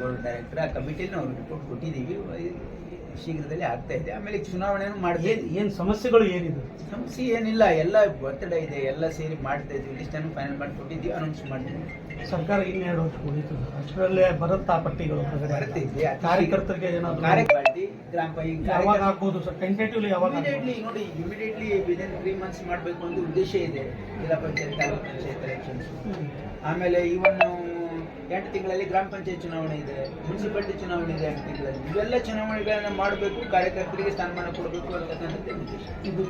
Board director ಆ ಕಮಿಟಿಲಿ ನಾವು report ಕೊಟ್ಟಿದ್ದೀವಿ. ಶೀಘ್ರದಲ್ಲಿ ಆಗ್ತಾ ಇದೆ. ಆಮೇಲೆ ಚುನಾವಣೆಯನ್ನು ಮಾಡಿದೆ ಏನು ಏನ್ ಸಮಸ್ಯೆಗಳು ಏನಿದೆ? ಸಮಸ್ಯೆ ಏನಿಲ್ಲ. ಎಲ್ಲ ಒತ್ತಡ ಇದೆ. ಎಲ್ಲ ಸೇರಿ ಮಾಡ್ತಾ ಇದ್ದೀವಿ. ಲಿಸ್ಟನ್ನು ಫೈನಲ್ ಮಾಡಿ ಕೊಟ್ಟಿದ್ದೀವಿ ಅನೌನ್ಸ್ ಮಾಡಿದ್ದೀವಿ ಸರ್ಕಾರ ಇನ್ನೆರಡು ವರ್ಷ ಉಳಿತು ಅಷ್ಟರಲ್ಲೇ ಬರುತ್ತಾ ಪಟ್ಟಿಗಳು? ಬರುತ್ತೆ ಕಾರ್ಯಕರ್ತರಿಗೆ ಏನಾದ್ರು ಕಾರ್ಯಪಾಟಿ ಗ್ರಾಮ ಯಾವಾಗ ಹಾಕ್ಬೋದು ಸರ್? ಟೆಂಟೇಟಿವ್ಲಿ ಯಾವಾಗ ಇಮಿಡಿಯೇಟ್ಲಿ ನೋಡಿ ಇಮಿಡಿಯೇಟ್ಲಿ ವಿದಿನ್ ತ್ರೀ ಮಂತ್ಸ್ ಮಾಡಬೇಕು ಅಂತ ಉದ್ದೇಶ ಇದೆ. ಜಿಲ್ಲಾ ಪಂಚಾಯತ್ ತಾಲೂಕು ಪಂಚಾಯತ್ ಎಲೆಕ್ಷನ್ಸ್ ಆಮೇಲೆ ಇವನ್ ಎಂಟು ತಿಂಗಳಲ್ಲಿ ಗ್ರಾಮ ಪಂಚಾಯತ್ ಚುನಾವಣೆ ಇದೆ ಮುನ್ಸಿಪಾಲಿಟಿ ಚುನಾವಣೆ ಇದೆ ಎಂಟು ತಿಂಗಳಲ್ಲಿ. ಇವೆಲ್ಲ ಚುನಾವಣೆಗಳನ್ನು ಮಾಡಬೇಕು ಕಾರ್ಯಕರ್ತರಿಗೆ ಸ್ಥಾನಮಾನ ಕೊಡಬೇಕು ಅಂತಕ್ಕಂಥದ್ದು ಇದು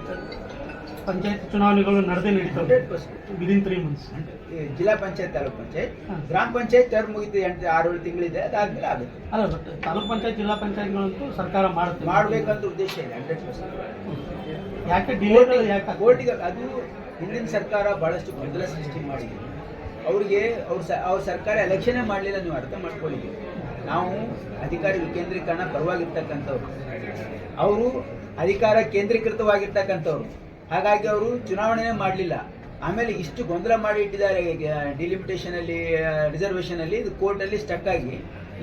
ಪಂಚಾಯತ್ ಚುನಾವಣೆಗಳು ನಡೆದೇ ನಡೀತವೆ. ವಿದಿನ್ ತ್ರೀ ಮಂತ್ಸ್ ಜಿಲ್ಲಾ ಪಂಚಾಯತ್ ತಾಲೂಕು ಪಂಚಾಯತ್. ಗ್ರಾಮ ಪಂಚಾಯತ್ ಟರ್ಮ್ ಮುಗಿತು ಎಂಟು ಆರು ಏಳು ತಿಂಗಳಿದೆ ಅದಾದ್ಮೇಲೆ ಆಗುತ್ತೆ. ಅಲ್ಲ ಬಟ್ ತಾಲೂಕ್ ಪಂಚಾಯತ್ ಜಿಲ್ಲಾ ಪಂಚಾಯತ್ಗಳಂತೂ ಸರ್ಕಾರ ಮಾಡುತ್ತೆ. ಮಾಡಬೇಕಂತ ಉದ್ದೇಶ ಇದೆ ಹಂಡ್ರೆಡ್ ಪರ್ಸೆಂಟ್. ಯಾಕೆ ಡಿಲೇ ಯಾಕೆ ಕೋರ್ಟಿಗೆ ಅದು ಹಿಂದಿನ ಸರ್ಕಾರ ಬಹಳಷ್ಟು ಗೊಂದಲ ಸೃಷ್ಟಿ ಮಾಡಿದೆ. ಅವ್ರಿಗೆ ಅವ್ರ ಅವ್ರ ಸರ್ಕಾರ ಎಲೆಕ್ಷನೇ ಮಾಡಲಿಲ್ಲ ನೀವು ಅರ್ಥ ಮಾಡ್ಕೊಳ್ಳಿ. ನಾವು ಅಧಿಕಾರ ವಿಕೇಂದ್ರೀಕರಣ ಪರವಾಗಿರ್ತಕ್ಕಂಥವ್ರು. ಅವರು ಅಧಿಕಾರ ಕೇಂದ್ರೀಕೃತವಾಗಿರ್ತಕ್ಕಂಥವ್ರು. ಹಾಗಾಗಿ ಅವರು ಚುನಾವಣೆನೇ ಮಾಡಲಿಲ್ಲ. ಆಮೇಲೆ ಇಷ್ಟು ಗೊಂದಲ ಮಾಡಿ ಇಟ್ಟಿದ್ದಾರೆ ಡಿಲಿಮಿಟೇಷನ್ ಅಲ್ಲಿ ರಿಸರ್ವೇಷನ್ ಅಲ್ಲಿ, ಇದು ಕೋರ್ಟಲ್ಲಿ ಸ್ಟಕ್ ಆಗಿ.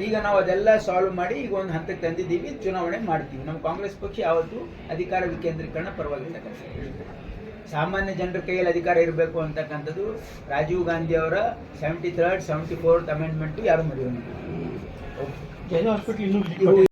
ಈಗ ನಾವು ಅದೆಲ್ಲ ಸಾಲ್ವ್ ಮಾಡಿ ಈಗ ಒಂದು ಹಂತಕ್ಕೆ ತಂದಿದ್ದೀವಿ, ಚುನಾವಣೆ ಮಾಡ್ತೀವಿ. ನಮ್ಮ ಕಾಂಗ್ರೆಸ್ ಪಕ್ಷ ಯಾವತ್ತೂ ಅಧಿಕಾರ ವಿಕೇಂದ್ರೀಕರಣ ಪರವಾಗಿರ್ತಕ್ಕಂಥದ್ದು. ಸಾಮಾನ್ಯ ಜನರ ಕೈಯಲ್ಲಿ ಅಧಿಕಾರ ಇರಬೇಕು ಅಂತಕ್ಕಂಥದ್ದು ರಾಜೀವ್ ಗಾಂಧಿ ಅವರ seventy third seventy fourth amendment ಯಾರು ಮರೆಯೋಣ